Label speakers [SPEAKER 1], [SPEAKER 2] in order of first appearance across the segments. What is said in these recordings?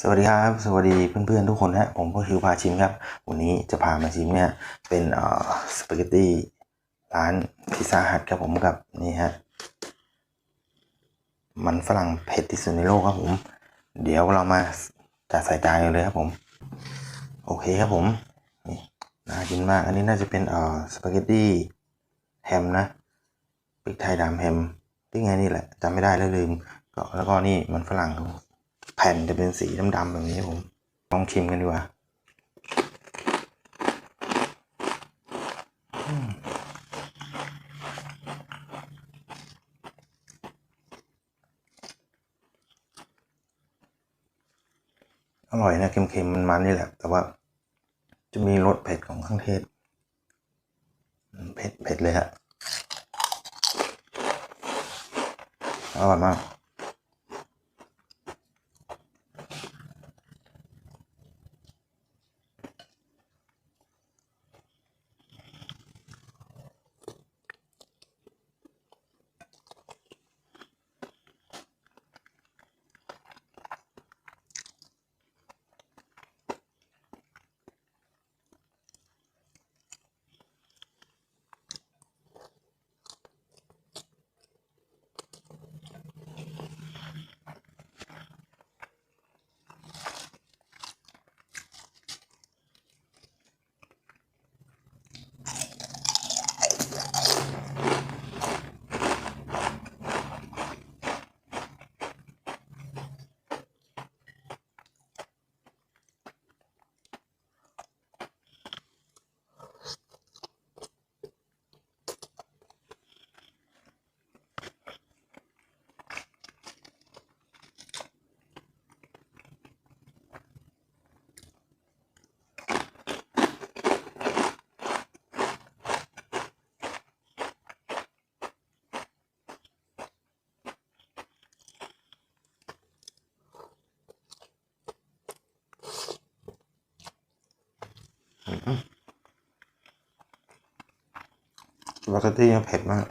[SPEAKER 1] สวัสดีครับสวัสดีเพื่อนๆทุกคนนะผมก็คือพาชิมครับ วันนี้จะพามาชิมเนี่ยเป็นเอ่อสปาเกตตี้ร้านพิซซ่าฮัทครับผมกับนี่ฮะมันฝรั่งเผ็ดที่สุดในโลกครับผม เดี๋ยวเรามาจัดใส่จานกันเลยครับผม โอเคครับผมนี่น่ากินมาก อันนี้น่าจะเป็นเอ่อสปาเกตตี้แฮมนะพริกไทยดำแฮมที่ไงนี่แหละจำไม่ได้แล้วลืมก็แล้วก็นี่มันฝรั่งครับ แผ่นจะเป็นสีดำๆแบบนี้ผม ลองชิมกันดีกว่าอร่อยนะเค็มๆมันๆนี่แหละ แต่ว่า จะมีรสเผ็ดของเครื่องเทศเผ็ดเผ็ดเลยฮะอร่อยมาก สปาเกตตี้เผ็ดมาก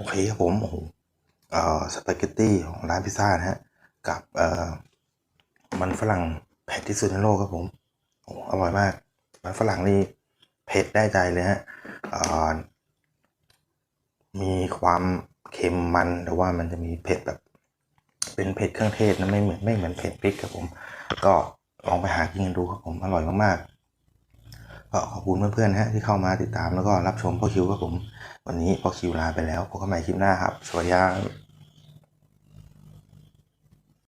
[SPEAKER 1] โอเคครับผมโอ้โหเอ่อสปาเกตตี้ของร้านพิซซ่านะฮะ กับเอ่อมันฝรั่งเผ็ดที่สุดในโลกครับผมโอ้อร่อยมาก มันฝรั่งนี่เผ็ดได้ใจเลยฮะเอ่อมีความเค็มมันแต่ว่ามันจะมีเผ็ดแบบ เป็นเผ็ดเครื่องเทศนะไม่เหมือนไม่เหมือนเผ็ดพริกครับผม ก็ลองไปหากินกันดูครับผมอร่อยมากๆ ก็ขอบคุณเพื่อนๆนะฮะที่เข้ามาติดตามแล้วก็รับชมพ่อคิวครับผม วันนี้พ่อคิวลาไปแล้วพบกันใหม่คลิปหน้าครับ สวัสดีครับ